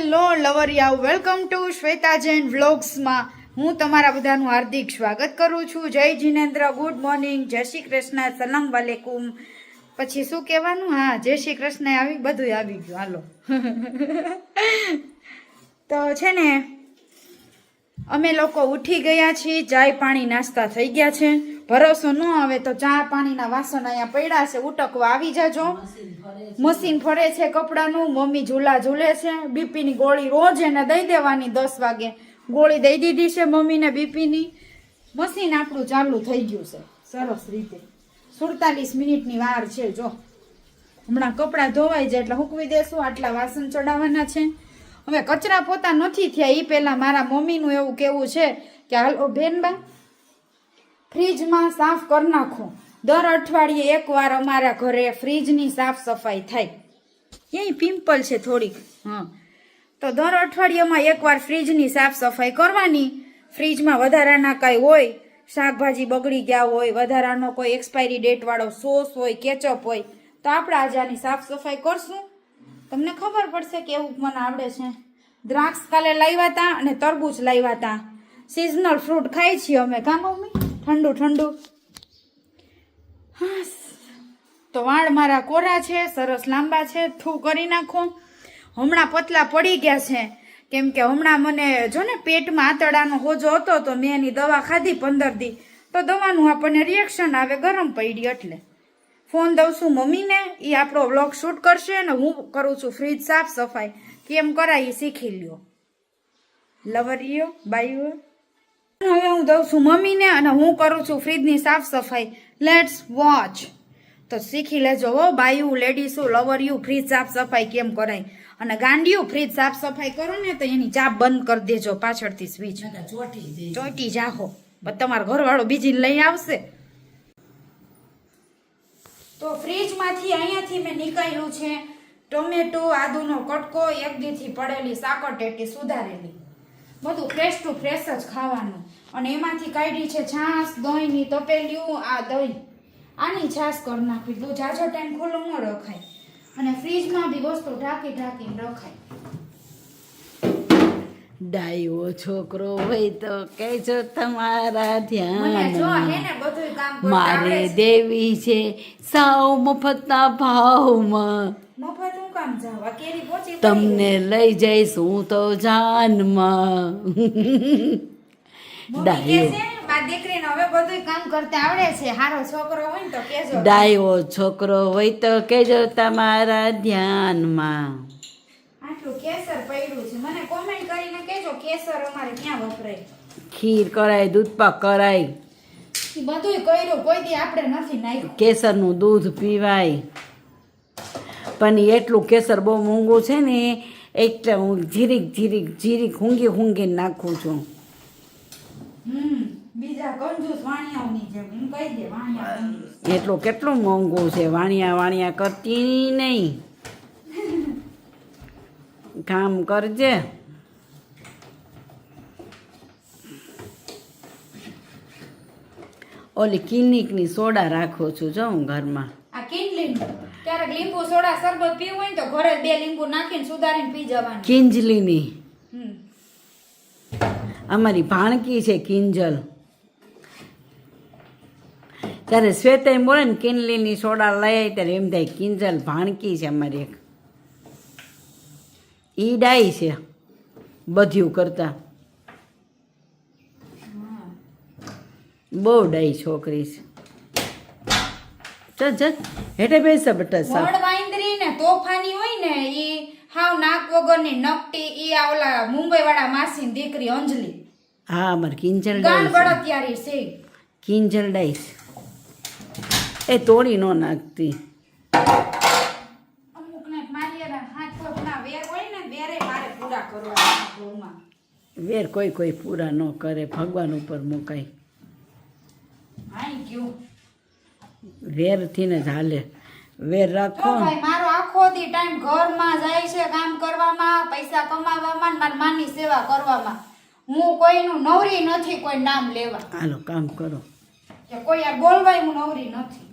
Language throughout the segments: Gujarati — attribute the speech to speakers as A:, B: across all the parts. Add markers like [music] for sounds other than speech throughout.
A: હેલો લવરિયા વેલકમ ટુ શ્વેતા જૈન વ્લોગ્સમાં હું તમારા બધાનું હાર્દિક સ્વાગત કરું છું. જય જીનેન્દ્ર. ગુડ મોર્નિંગ જય શ્રી કૃષ્ણ. સલામ વાલેકુમ. પછી શું કહેવાનું? હા, જય શ્રી કૃષ્ણ. આવી બધું આવી ગયું. હાલો. [laughs] તો છે ને, અમે લોકો ઉઠી ગયા છીએ. ચાય પાણી નાસ્તા થઈ ગયા છે. ભરોસો ન આવે તો ચા પાણીના વાસણ અહીંયા પડ્યા છે, ઉટકવા આવી જાજો. મશીન ફરે છે કપડાનું, મમ્મી ઝૂલા ઝૂલે છે. બીપીની ગોળી રોજ એને દઈ દેવાની દસ વાગે. ગોળી દઈ દીધી છે મમ્મીને બીપીની. મશીન આપણું ચાલુ થઈ ગયું છે. સરસ રીતે. સુડતાલીસ મિનિટની વાર છે, જો. હમણાં કપડાં ધોવાઈ જાય એટલે હૂકવી દેશું, આટલા વાસણ ચડાવવાના છે. હવે કચરા પોતા નથી થયા. એ પહેલાં મારા મમ્મીનું એવું કેવું છે કે, હાલો બેનબા ફ્રીજમાં સાફ કરી નાખો. દર અઠવાડિયે એકવાર અમારા ઘરે ફ્રીજની સાફ સફાઈ થાય. ક્યાંય પિમ્પલ છે થોડીક. હા. તો દર અઠવાડિયામાં એકવાર ફ્રીજની સાફ સફાઈ કરવાની. ફ્રીજમાં વધારાના કાંઈ હોય, શાકભાજી બગડી ગયા હોય, વધારાનો કોઈ એક્સપાયરી ડેટવાળો સોસ હોય કેચઅપ હોય, તો આપણે આજે આની સાફ સફાઈ કરશું. તમને ખબર પડશે કે એવું મને આવડે છે. દ્રાક્ષ કાલે લાવ્યા હતા અને તરબૂચ લાવ્યા હતા સિઝનલ ફ્રૂટ ખાઈ છીએ અમે. કાં મમ્મી? ઠંડુ ઠંડુ. હા, તો વાળ મારા કોરા છે, સરસ લાંબા છે થૂ કરી નાખો. હમણાં પતલા પડી ગયા છે. કેમ કે હમણાં મને જો ને પેટમાં આંતરડાનો હોજો હતો, તો મેં એની દવા ખાધી પંદર દી. તો દવાનું આપણને રિએક્શન આવે, ગરમ પડી એટલે. ફોન દઉં છું મમ્મીને એ આપણો વ્લોગ શૂટ કરશે અને હું કરું છું ફ્રીજ સાફ સફાઈ. કેમ કરાય એ શીખી લ્યો. લવરીઓ બાઈઓ હવે હું દઉં છું મમ્મીને અને હું કરું છું ફ્રીજની સાફ સફાઈ. લેટ્સ વોચ તો શીખી લેજો હો બાયું લેડીઝો લવરિયું ફ્રીજ સાફ સફાઈ કેમ કરાય? અને ગાંડિયું ફ્રીજ સાફ સફાઈ કરો ને તો એની ચાપ બંધ કરી દેજો પાછળથી સ્વિચ ચોટી જાહો. તમારો ઘરવાળો બીજી લઈ આવશે. તો ફ્રીજમાંથી અહીંયાથી મેં નીકળ્યું છે. ટોમેટો આદુનો કટકો એક દીથી પડેલી સાકર ટેટી સુધારેલી. બધું ફ્રેશ ટુ ફ્રેશ જ ખાવાનું. અને એમાંથી કાઢી છે છાશ, દહીંની તપેલિયું આ દહીં. આની છાશ કરી નાખી દૂધ જાજો ટાઈમ ખુલ્લું ન રખાય. અને ફ્રીજમાં બી વસ્તુ ઢાંકી ઢાંકીને રખાય.
B: ડાયો છોકરો હોય તો કહેજો તમારા ધ્યાન મારે દેવી છે સાવ મફતના ભાવમાં. તમને લઈ જઈશ હું તો જાનમાં. ડાયો
A: છોકરો હોય તો કેજો
B: છોકરો હોય તો કહેજો તમારા ધ્યાનમાં.
A: આટલું કેસર પડ્યું છે. મને કોમેન્ટ કરીને કેજો કેસર અમારે ક્યાં વપરાય?
B: ખીર કરાય દૂધપાક કરાય.
A: બધું કર્યું કોઈ દી આપણે નથી નાખ્યું.
B: કેસરનું દૂધ પીવાય. પણ એટલું કેસર બહુ મોંઘું છે ને એટલે હું જીરીક જીરીક જીરીક ઊંઘી હુંગી નાખું છું.
A: બીજા કંજૂસ વાણિયાઓની જેમ હું કહી દે વાણિયા
B: એટલું કેટલું મોંઘું છે વાણિયા વાણિયા કરતી નહીં. કામ કરજે. ઓલી કિનિકની સોડા રાખું છું જો હું ઘરમાં.
A: આ કિંડલીન ક્યારેક લીંબુ સોડા શરબત પીવું હોય ને તો ઘરે બે લીંબુ નાખીને સુધારીને પી જવાનું.
B: કિંજલીની. અમારી ભાણકી છે કિંજલ. ત્યારે શ્વેતા એમ બોલે ને કિનલીની સોડા લઈ આવી ત્યારે એમ થાય કિંજલ ભાણકી છે અમારી એક. ઈ ડાય છે. બધ્યું કરતા. બહુ ડાઈ છોકરી છે. ચલ હેઠે બેસ બટા સા
A: મોડ વાંદરી ને તોફાની હોય ને એ હાવ નાક વગરની નકટી ઈ આ ઓલા મુંબઈ વાળા માસી ની દીકરી અંજલિ.
B: હા અમારી કિંજલ
A: ગાન બળતિયારી છે.
B: કિંજલ ડાય છે. એ તોડી નો નાખતી
A: અમુક ને મારી હારે હાથ પગના વેર હોય ને વેરે મારે પૂરા કરવા ઘરમાં
B: વેર કોઈ કોઈ પૂરા ન કરે ભગવાન ઉપર મુકાય. વેરથી ને જ હાલે. વેર રાખો.
A: મારો આખો દી ટાઈમ ઘરમાં જાય છે કામ કરવામાં પૈસા કમાવામાં મારી માની સેવા કરવામાં. હું કોઈનું નવરી નથી કોઈ નામ લેવા.
B: હાલો કામ કરો.
A: કોઈ આ બોલવાય હું નવરી નથી.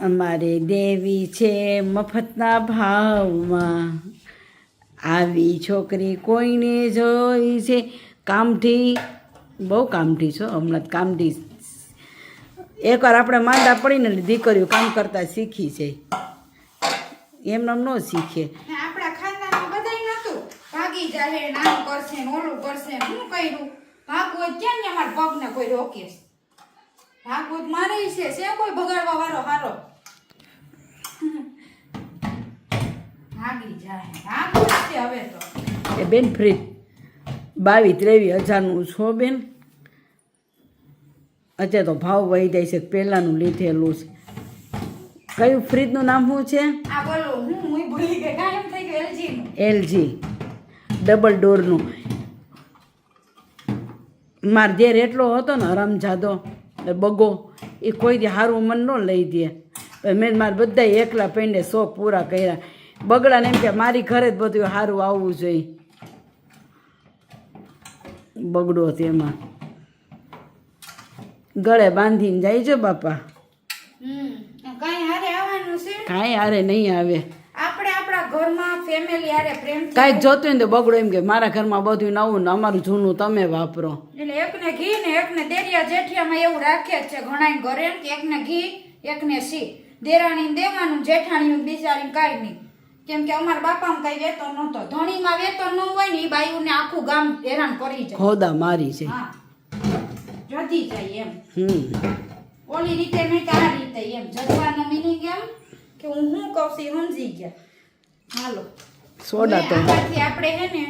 B: અમારે દેવી છે મફતના ભાવમાં. આવી છોકરી કોઈને જોઈ છે? કામઠી? બહુ કામઠી છો, હમણાં કામઠી. એકવાર આપણે માંદા પડીને દીકરીઓ કામ કરતા શીખી છે. એમને ન શીખે.
A: ભાગવત? મારે છે કોઈ બગાડવા વાળો હારો? ભાગી જાહે ભાગવું છે હવે તો.
B: એ બેન ફ્રીજ બાવીસ ત્રેવીસ હજારનું છો બેન? અત્યારે તો ભાવ વહી જાય છે. પહેલાંનું લીધેલું છે. કયું ફ્રીજનું નામ શું છે?
A: આ બોલો હું હું ભૂલી ગઈ. કાયમ થઈ ગયું LG
B: એલજી. ડબલ ડોરનું. માર જે એટલો હતો ને હરામજાદો બગો એ કોઈથી સારું મન ન લઈ દે. મેં મારા બધા એકલા પેંડે શોખ પૂરા કર્યા. બગડાને એમ કે મારી ઘરે જ બધું સારું આવવું જોઈએ. બગડો તેમાં ગળે બાંધીને જાય છે બાપા.
A: કાંઈ હારે આવવાનું છે?
B: કાંઈ હારે નહીં આવે.
A: આપણે આપણા ઘરમાં ફેમિલી હારે પ્રેમથી
B: કાંઈક જોતું હોય ને તો બગડો એમ કે મારા ઘરમાં બધું નવું ને અમારું જૂનું તમે વાપરો.
A: એટલે એકને ઘી ને એકને દેરિયા જેઠિયામાં એવું રાખે છે. ઘણા ઘરે એકને ઘી એકને સી દેરાણી દેવાનું જેઠાણી બિચારી કાંઈ નહીં. કેમ કે અમારા બાપામાં કઈ વેતન નહોતો. ધણીમાં વેતન ન હોય ને એ બાયુને આખું ગામ હેરાન કરી જાય.
B: ખોદા મારી છે.
A: હા. જતી જાય એમ.
B: હમ.
A: ઓલી રીતે મેં કે આ રીતે એમ. જજવાનો મિનિંગ એમ કે હું શું કહું છું સમજી ગયા. હાલો.
B: સોડા તો
A: આપણે હે ને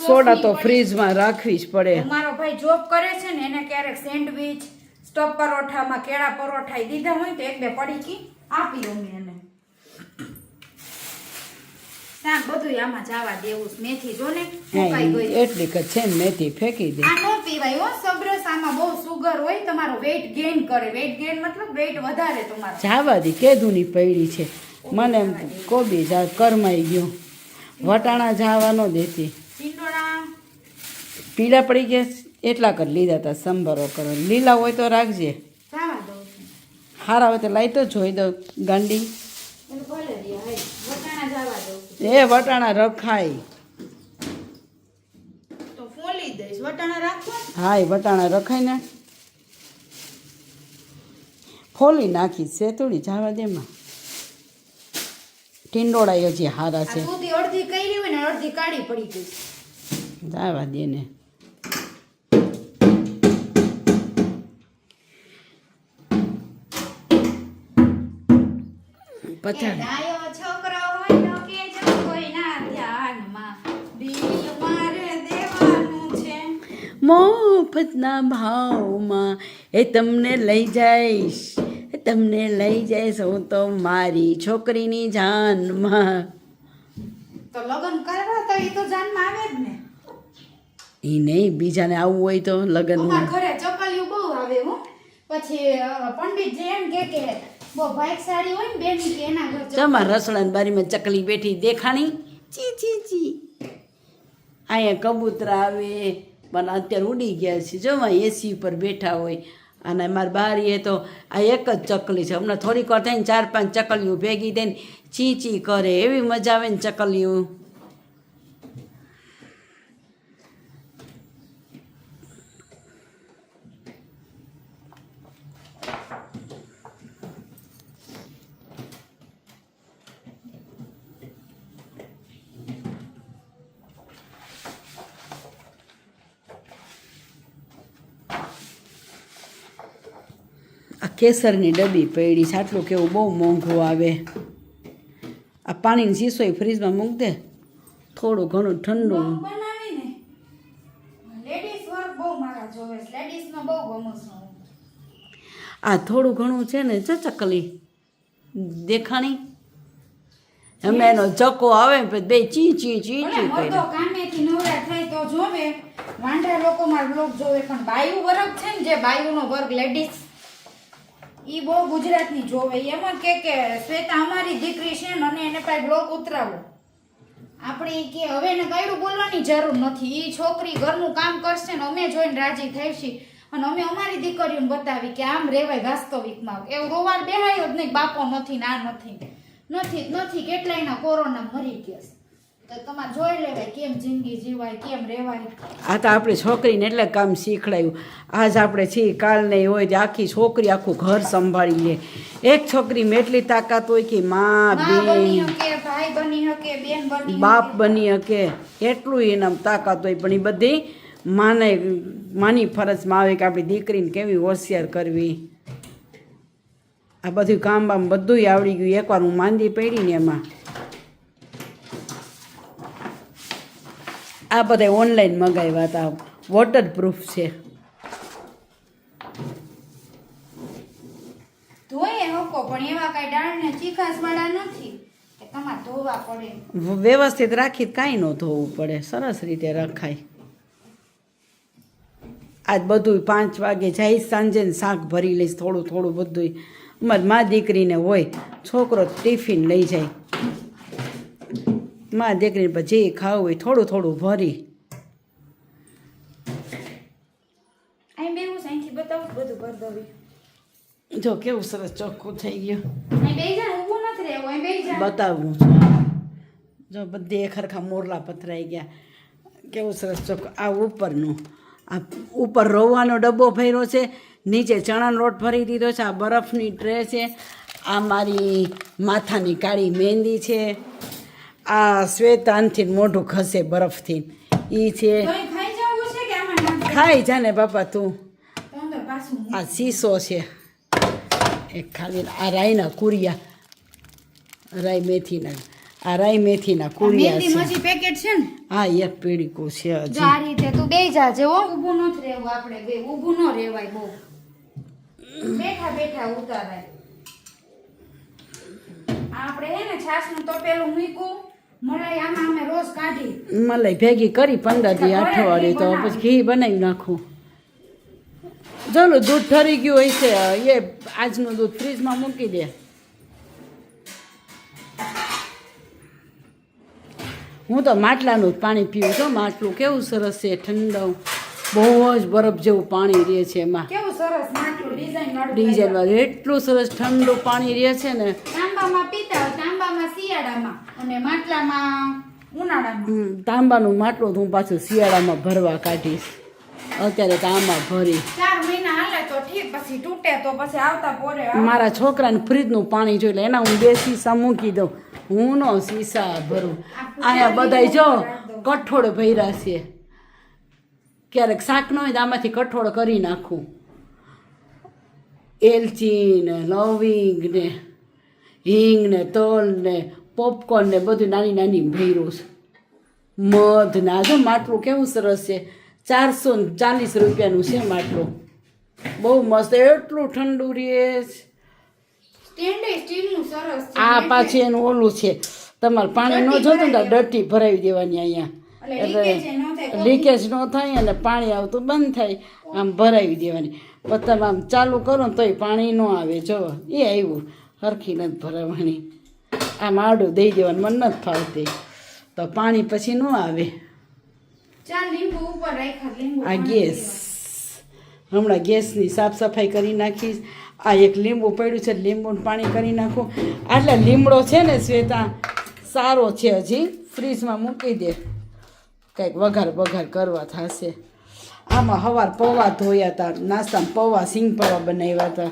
B: સોડા તો
A: માં
B: ફ્રીજમાં રાખવી જ પડે.
A: મારો ભાઈ જોબ કરે છે ને એને ક્યારેક સેન્ડવિચ સ્ટફ પરોઠામાં કેળા પરોઠા દીધા હોય તો એક બે પડીકી આપી દઉં એને. શાક બધું આમાં જવા દેવું મેથી જો ને ફૂંકાઈ ગઈ.
B: એટલી કે છે મેથી ફેંકી દે.
A: આ નો પીવાય હો સબરસ આમાં બહુ સુગર હોય તમારો વેઇટ ગેઇન કરે. વેઇટ ગેઇન મતલબ વેટ વધારે તમારો.
B: જાવા દી કેદુની પૈડી છે. મને કોબી જા કરમાઈ ગયો. વટાણા જાવા ન દેતી. પીળા પડી ગયા એટલા કર લીધા હતા સંભારો કરો. લીલા હોય તો રાખજે.
A: સારા
B: હારા હોય તો લાઈ તો જોઈ દઉં ગાંડી
A: એટલે ભલે દે હાય વટાણા
B: એ વટાણા રખાય.
A: તો ફોલી દઈશ. વટાણા
B: હા એ વટાણા રખાય ને. ફોલી નાખી છે થોડી જાવા દેમાં ટીંડોળા હજી હારા છે.
A: અડધી કરી હોય ને અડધી કાઢી પડી ગઈ
B: જાવા દે ને. પચાસ મફતના ભાવમાં એ તમને લઈ જઈશ એ તમને લઈ જઈશ હું તો મારી છોકરીની જાનમાં.
A: તો લગ્ન કરવા તો એ તો જાનમાં આવે જ ને.
B: એ નહીં બીજાને આવવું હોય તો લગ્નમાં.
A: ખરે ઘરે ચકલિયું બહુ આવે હું. પછી પંડિત એમ કે કે
B: તમારા રસોડાની બારીમાં ચકલી બેઠી દેખાણી? ચી ચી ચી. અહીંયા કબૂતરા આવે પણ અત્યારે ઉડી ગયા છે. જો એસી ઉપર બેઠા હોય અને મારી બારીએ તો આ એક જ ચકલી છે. હમણાં થોડીક વાર થઈને ચાર પાંચ ચકલીઓ ભેગી થઈને ચી ચી કરે. એવી મજા આવે ને ચકલીઓ. કેસરની ડબ્બી પડી છે. આટલું કેવું બહુ મોંઘું આવે. આ પાણીની શીશો ફ્રીજમાં મૂક દે. થોડું ઘણું ઠંડુ. આ થોડું ઘણું છે ને ચકલી દેખાણી. અમે એનો ચકો આવે બે ચી ચી ચી ચી
A: કામેથી નવરા થાય તો જોવે. વાંઢા લોકો મારા બ્લોગ જોવે પણ બાયુ વર્ગ છે ને જે બાયુનો વર્ગ લેડીઝ ઈ બહુ ગુજરાતની જોવે. એમાં કે કે, શ્વેતા અમારી દીકરી છે ને અને એને પાસે બ્લોક ઉતરાવો. આપણે કે હવે એને કયું બોલવાની જરૂર નથી. એ છોકરી ઘરનું કામ કરશે ને અમે જોઈને રાજી થઈશી. અને અમે અમારી દીકરીઓને બતાવી કે આમ રેવાય વાસ્તવિકમાં. એવું રોવાડ બેહાયો જ નહીં, બાપો નથી ના નથી. નથી નથી, કેટલાયના કોરોના મરી ગયા
B: આ તો આપણે છોકરીને એટલે કામ શીખડાયું. આજ આપણે છીએ કાલ નહીં હોય તો આખી છોકરી આખું ઘર સંભાળી લે. એક છોકરી એટલી તાકાત હોય કે માં
A: બેન
B: બાપ. બની શકે. એટલું એના તાકાત હોય. પણ એ બધી માને માની ફરજમાં આવે કે આપણી દીકરીને કેવી હોશિયાર કરવી. આ બધું કામ બામ બધું આવડી ગયું. એકવાર હું માંદી પડી ને એમાં. આ બધા ઓનલાઈન મંગાવ્યા હતા. વોટરપ્રૂફ છે. વ્યવસ્થિત રાખી કાંઈ ન ધોવું પડે. સરસ રીતે રખાય. આજ બધું પાંચ વાગે જાય સાંજે શાક ભરી લઈશ થોડું થોડું બધું અમારી મા દીકરીને હોય છોકરો ટિફિન લઈ જાય. મા દીકરીને જે ખાવું હોય થોડું થોડું ભરી. જો કેવું સરસ ચોખ્ખું થઈ ગયું. બતાવું છું. જો બધે ખરખા મોરલા પથરાઈ ગયા. કેવું સરસ ચોખ્ખું. આ ઉપરનું આ ઉપર રોવાનો ડબ્બો ભર્યો છે નીચે ચણાનો લોટ ભરી દીધો છે આ બરફની ટ્રે છે આ મારી માથાની કાળી મહેંદી છે. આ શ્વેતાનથી મોઢું ખસે બરફથી. એ છે
A: ખાઈ જવું છે કે આમાં નાખી
B: ખાઈ? જાને બાપા તું. આ સીસો છે. એક ખાલી આ રાઈના કુરિયા. રાઈ મેથીના. આ રાઈ મેથીના કુરિયા છે.
A: મજી પેકેટ છે ને?
B: હા એક પીડીકું છે
A: જો
B: હજી
A: આ રીતે તું બેહી જાજે હો ઊભું નથી રહેવું આપણે બે ઊભું ન રહેવાય બહુ. બેઠા બેઠા ઉતારાય. આપણે હે ને છાસનું તપેલું મૂક્યું. મલાઈ
B: ભેગી કરી પંદર દી અઠવાડિયે તો પછી ઘી બનાવી નાખું. ચાલો દૂધ ઠરી ગયું હોય છે એ આજનું દૂધ ફ્રીજમાં મૂકી દે. હું તો માટલાનું જ પાણી પીવું છું માટલું કેવું સરસ છે ઠંડુ બહુ જ બરફ જેવું પાણી રહે છે એમાં.
A: કેવું સરસ માટલું ડિઝાઇન
B: એટલું સરસ ઠંડુ પાણી રહે છે ને
A: તાંબામાં પીતા હોય તાંબામાં શિયાળામાં અને માટલામાં ઉનાળામાં.
B: તાંબાનું માટલું તો હું પાછું શિયાળામાં ભરવા કાઢીશ. અત્યારે તાંબા ભરી.
A: ચાર મહિના હાલે તો ઠીક પછી તૂટે તો પછી આવતા પોરે
B: મારા છોકરાને ફ્રીજનું પાણી જોઈ લે એના હું બે સીસા મૂકી દઉં. હું નો સીસા ભરું. આયા બધાય જો કઠોળ ભર્યા છે. ક્યારેક શાક ન હોય તો આમાંથી કઠોળ કરી નાખું. એલચી ને લવિંગ ને હિંગ ને તલ ને પોપકોર્ન ને બધું નાની નાની ભર્યું છે. મધ ના જો માટલું કેવું સરસ છે. ચારસો ને ચાલીસ રૂપિયાનું છે માટલું. બહુ મસ્ત એટલું ઠંડુ રહે આ પાછી એનું ઓલું છે. તમારે પાણી ન જોતું ને તો ડટ્ટી ભરાવી દેવાની અહીંયા.
A: એટલે.
B: લીકેજ ન થાય અને પાણી આવતું બંધ થાય. આમ ભરાવી દેવાની. પછી તમે આમ ચાલુ કરો ને તોય પાણી ન આવે જો. એ આવ્યું. હરખી નથી ભરાવાની. આમ આડું દઈ દેવાનું મને નથી ફાવતી. તો પાણી પછી ન આવે. આ ગેસ. હમણાં ગેસની સાફ સફાઈ કરી નાખીશ. આ એક લીંબુ પડ્યું છે લીંબુનું પાણી કરી નાખું. આટલે લીમડો છે ને શ્વેતા સારો છે હજી. ફ્રીજમાં મૂકી દે. કંઈક વઘાર વઘાર કરવા થશે. આમાં હવાર પૌવા ધોયા હતા નાસ્તામાં પૌવા સિંગ પૌવા બનાવ્યા હતા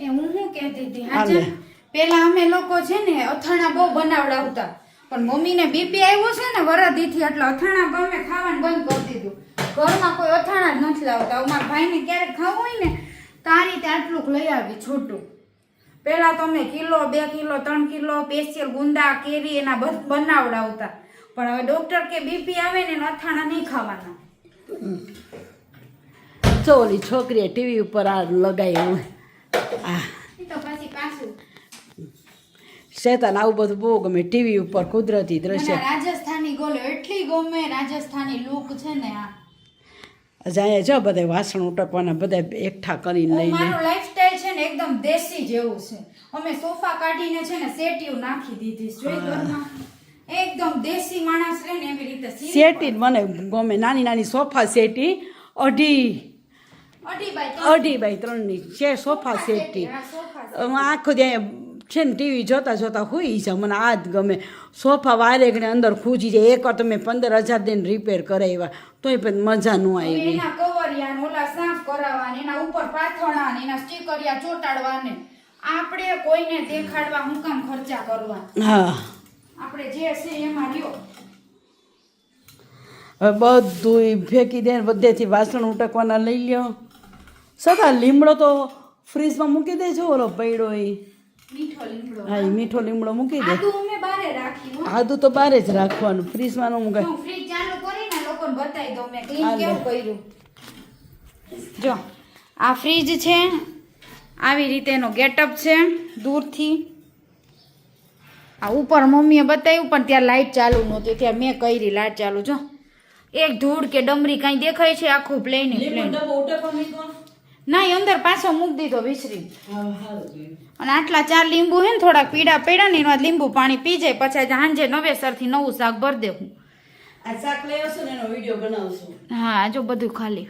A: એ હું શું કહેતી હતી?
B: હાલે.
A: પેલા અમે લોકો છે ને અથાણા બહુ બનાવડાવતા પણ મમ્મીને બીપી આવ્યું છે ને વરદીથી એટલે અથાણા અમે ખાવાનું બંધ કરી દીધું. ઘરમાં કોઈ અથાણા જ નથી લાવતા. અમારા ભાઈને ક્યારેક ખાવું હોય ને તારી તે આટલું લઈ આવી છોટું. પેલા તો અમે કિલો બે કિલો ત્રણ કિલો પેશિયલ ગુંદા કેરી એના બનાવડાવતા પણ હવે ડોક્ટર કે બીપી આવે ને અથાણા નહીં ખાવાના.
B: જો ઓલી છોકરીએ ટીવી ઉપર આ લગાવ્યું. આ
A: તો પછી પાછું
B: શેતાન આવું બધું બહુ ગમે. ટીવી ઉપર કુદરતી દ્રશ્ય.
A: રાજસ્થાની ગોલ એટલી ગમે રાજસ્થાની લુક છે ને આ.
B: જાય જો બધા વાસણ ઉટકવાના બધા એકઠા કરીને લઈ લે
A: લાઈફસ્ટાઈલ છે ને એકદમ દેશી જેવું છે. અમે સોફા કાઢીને છે ને સેટીયું નાખી દીધી જોઈ ઘરમાં. એકદમ દેશી માણસ રહે ને એવી રીતે
B: સેટી મને ગમે. નાની નાની સોફા સેટી અઢી.
A: અઢી બાય
B: અઢી બાય ત્રણની છે સોફા
A: સેટી.
B: આખો ત્યાં છે ને ટીવી જોતાં જોતાં હોઈ છે મને આ જ ગમે. સોફા વારે ઘણે અંદર ખૂજી જાય. એકવાર તમે પંદર હજાર દઈને રિપેર કરાવ્યા. તોય પણ મજા ન આવી.
A: એના કવરિયા ઓલા સાફ કરાવવાની એના ઉપર પાથરણા એના સ્ટીકરિયા ચોટાડવાને. આપણે કોઈને દેખાડવા હું કામ ખર્ચા કરવા?
B: હા.
A: આપણે જે છે એમાં રહ્યો.
B: હવે બધું ફેંકી દે બધેથી વાસણ ઉટકવાના લઈ લ્યો. સદા લીમડો તો ફ્રીજમાં મૂકી દેજો ઓલો પૈડો એ હા એ મીઠો લીમડો મૂકી દે.
A: આદુ અમે બારે રાખી હો.
B: આદુ તો બારે જ રાખવાનું ફ્રીજમાં ન મુકાય.
A: ફ્રીજ ચાલુ કરીને લોકોને બતાવી દઉં મેં ક્લીન કેવું કર્યું. જો આ ફ્રીજ છે આવી રીતે એનો ગેટઅપ છે દૂરથી. આ ઉપર મમ્મીએ બતાવ્યું પણ ત્યાં લાઇટ ચાલુ નહોતી ત્યાં મેં કરી લાઇટ ચાલુ. જો એક ધૂળ કે ડમરી કાંઈ દેખાય છે આખું પ્લેન પ્લેન ના એ અંદર પાછો મૂકી દીધો વિસરી. અને આટલા ચાર લીંબુ હે ને થોડાક પીડા પીડા ને એમાં લીંબુ પાણી પી જાય પછી સાંજે નવેસરથી નવું શાક ભરી દેવું.
B: આ શાક લઈ આવશો ને એનો વીડિયો બનાવશું.
A: હા જો બધું ખાલી.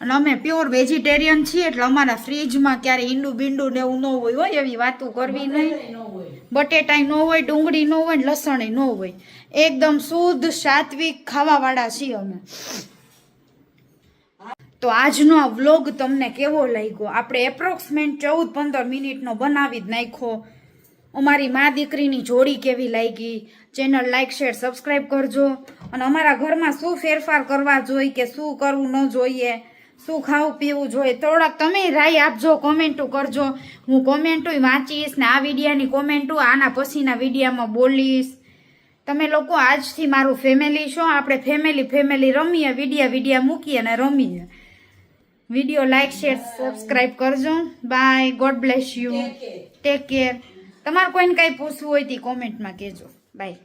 A: અને અમે પ્યોર વેજીટેરિયન છીએ એટલે અમારા ફ્રીજમાં ક્યારે ઈંડું બીંડું ને એવું ન હોય હોય એવી વાતો કરવી નહીં. બટેટાઈ ન હોય ડુંગળી ન હોય ને લસણ ન હોય. એકદમ શુદ્ધ સાત્વિક ખાવાવાળા છીએ અમે. તો આજનો આ વ્લોગ તમને કેવો લાગ્યો? આપણે એપ્રોક્સમેન્ટ ચૌદ પંદર મિનિટનો બનાવી જ નાખ્યો. અમારી મા દીકરીની જોડી કેવી લાગી? ચેનલ લાઇક શેર સબસ્ક્રાઈબ કરજો. અને અમારા ઘરમાં શું ફેરફાર કરવા જોઈએ કે શું કરવું ન જોઈએ? શું ખાવું પીવું જોઈએ? થોડાક તમે રાય આપજો, કોમેન્ટો કરજો. હું કોમેન્ટો વાંચીશ ને આ વિડીયાની કોમેન્ટો આના પછીના વિડીયામાં બોલીશ. તમે લોકો આજથી મારું ફેમિલી છો. આપણે ફેમિલી ફેમિલી રમીએ, વિડીયા વિડીયા મૂકીએ અને રમીએ. વીડિયો લાઇક શેર સબસ્ક્રાઈબ કરજો. Bye God bless you take care તમારે કોઈને કાંઈ પૂછવું હોય તે કોમેન્ટમાં કહેજો. બાય